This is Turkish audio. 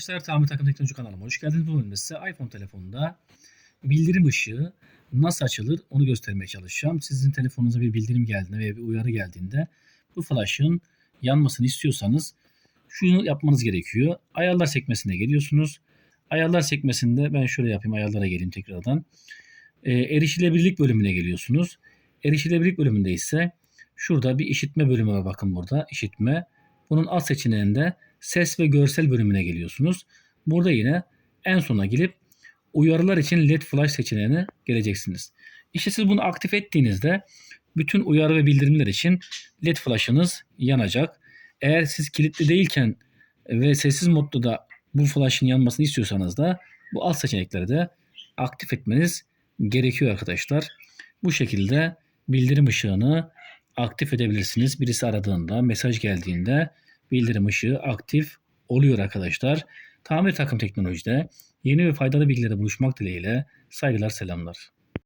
Arkadaşlar Tamir Takım Teknoloji kanalıma hoş geldiniz. Bu bölümde size iPhone telefonunda bildirim ışığı nasıl açılır onu göstermeye çalışacağım. Sizin telefonunuza bir bildirim geldiğinde veya bir uyarı geldiğinde bu flash'ın yanmasını istiyorsanız şunu yapmanız gerekiyor. Ayarlar sekmesine geliyorsunuz. Ayarlar sekmesinde ben şöyle yapayım ayarlara geleyim tekrardan. E, erişilebilirlik bölümüne geliyorsunuz. Erişilebilirlik bölümünde ise şurada bir işitme bölümü var bakın burada işitme. Bunun alt seçeneğinde ses ve görsel bölümüne geliyorsunuz. Burada yine en sona gelip uyarılar için LED flash seçeneğine geleceksiniz. İşte siz bunu aktif ettiğinizde bütün uyarı ve bildirimler için LED flash'ınız yanacak. Eğer siz kilitli değilken ve sessiz modda da bu flash'ın yanmasını istiyorsanız da bu alt seçenekleri de aktif etmeniz gerekiyor arkadaşlar. Bu şekilde bildirim ışığını aktif edebilirsiniz. Birisi aradığında, mesaj geldiğinde bildirim ışığı aktif oluyor arkadaşlar. Tamir takım teknolojide yeni ve faydalı bilgilere buluşmak dileğiyle saygılar selamlar.